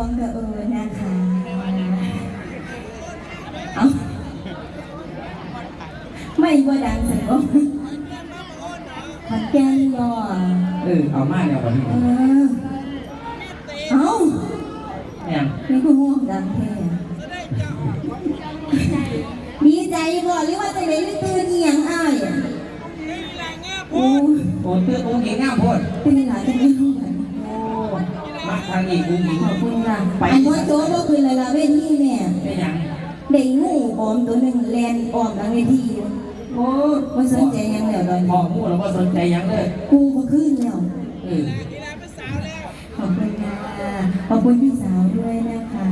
วงกระเออนะคะเอาไม่ว่าดังสักคขอนแก่นบ่เออเอามาแล้วคเออเอาแนี่ยนี่คืห่วงดังแท้ดีใจบ่หรือว่าจะได้ไม่ตื่นเหียงอ้ายโอ้โหตื่นโอ้ยง่ามโพดตื่นหลายจังเลย ทางนี้กุ้งยิงขอบคุณค่ะอันว่าโจ้ก็คือละละเวทีเนี่ยเป็นหยังได้งูออมตัวหนึ่งแลนออมหลังเวทีอยู่โอ้ว่าสนใจหยังแล้วตอนพนี้อมูแล้วว่าสนใจหยังเลยกูก็ขึ้นแล้วเออขอบคุณค่ะขอบคุณพี่สาวด้วยนะคะ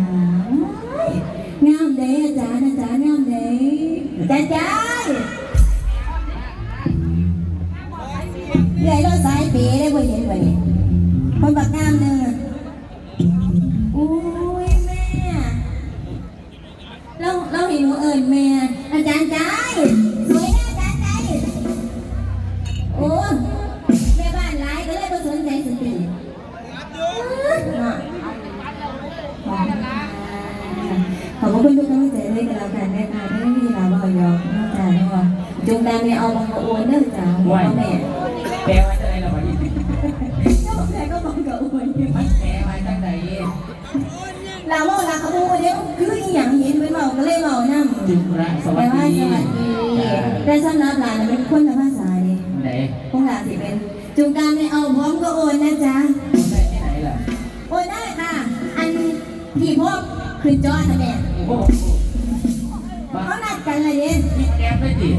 งามเด้อาจารย์อาจารย์งามเด้จ้าจ้าเรื่อยเราสายเป๋ได้บ่เห็นบ่นี่คนบักงามเด้ออุ้ เราเห็นหนูเอิญแม่อาจารย์ใจสวยนะอาจารย์ใจโอ้แม่บ้านร้ายก็เลยไม่สนใจสติขอบคุณทุกกำลังใจด้วยกันแล้วกันนะคะที่ไม่มีเราบ่ยอมนอกจากว่าจงดำเนี่ยเอาบังกะโอนเด้อจ้าพ่อแม่แปลว่าจะไหนล่ะวันนี้เจ้าแม่ก็บังกะโอนอยู่มันแปลว่าจังใดเราว่าเราขโมยเดี๋ยว ก็เลยเมานั่งจุระสวัแต่สว่าดีสวัสดีแต่สำหรับหลานเป็นคนธรรมศาสตร์นี่ไหนคงหลานสิเป็น จุงการไม่เอาพร้อมก็โอนนะจ๊ะได้ที่ไหนล่ะโอนได้ค่ะ อันพี่พวกคือจอดนะแม่โอ้มาเขานัดกันเลยเนี่ยคิดแกมได้ดิ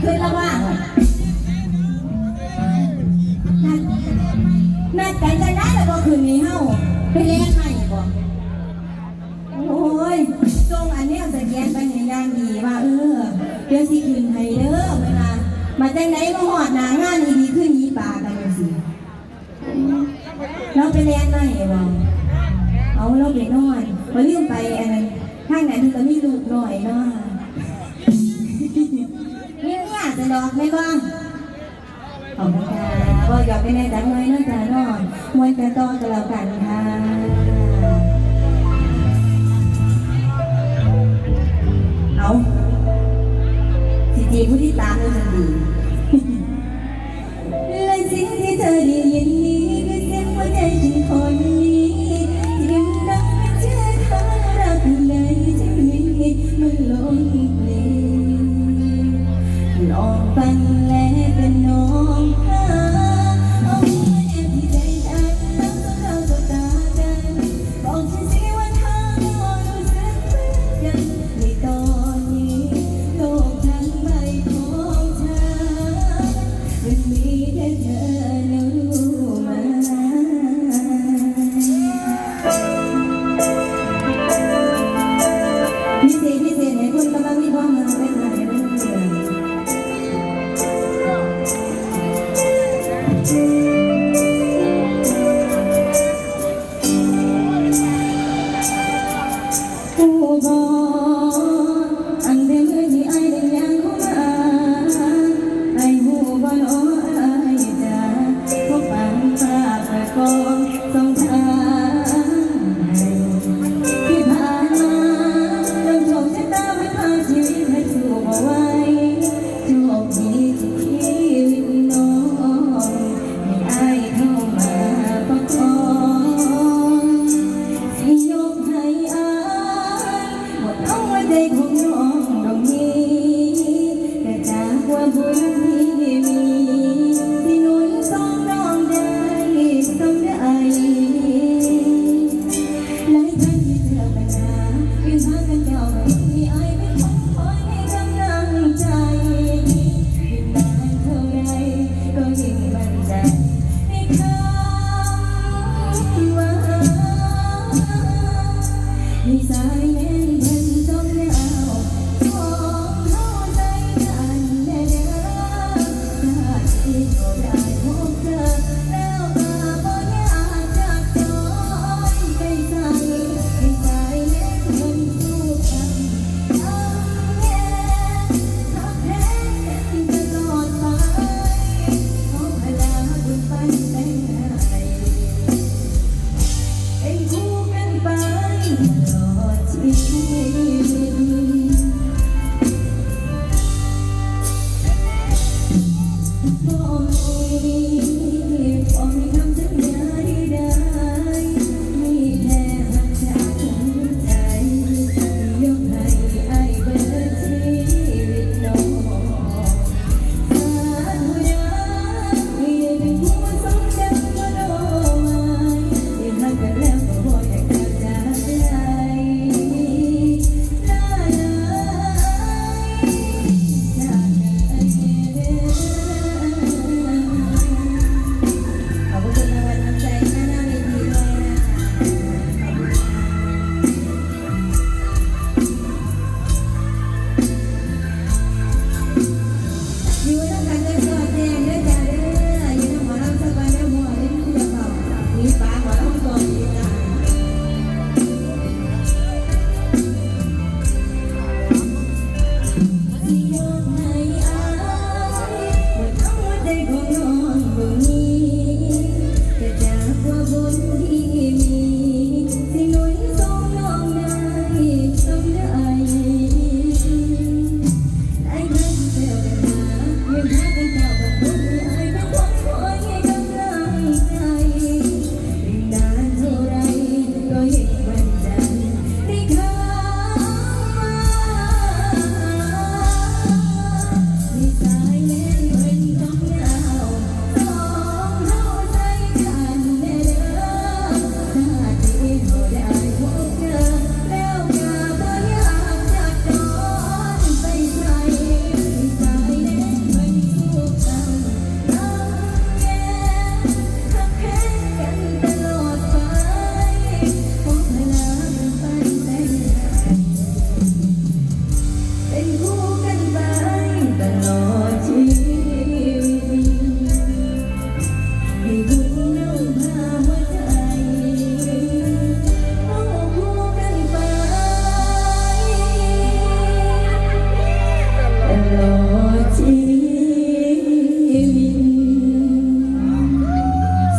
คือละว่านัดนัดกันจะได้แล้วก็คืนนี้เฮาไปเล่น ไปอันนั้างไหนมันก็มีลูกหน่อยเนาะนี่เนี่ยจะดอกไม่บ้างขอบคุณค่ะว่าอยากไปในจังเลยนะจ๊ะนองมวยกันต่อกันแล้วกันค่ะเอาสิจีผู้ที่ตามเราจะดีและสิ่งที่เธอด้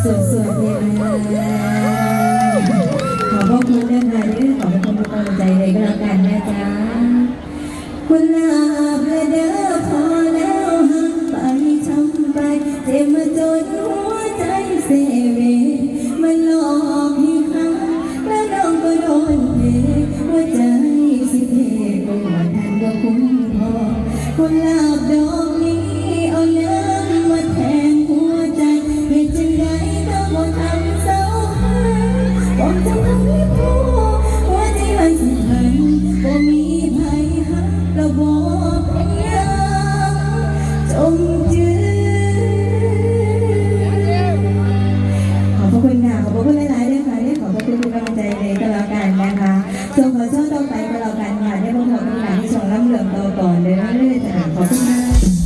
so so so so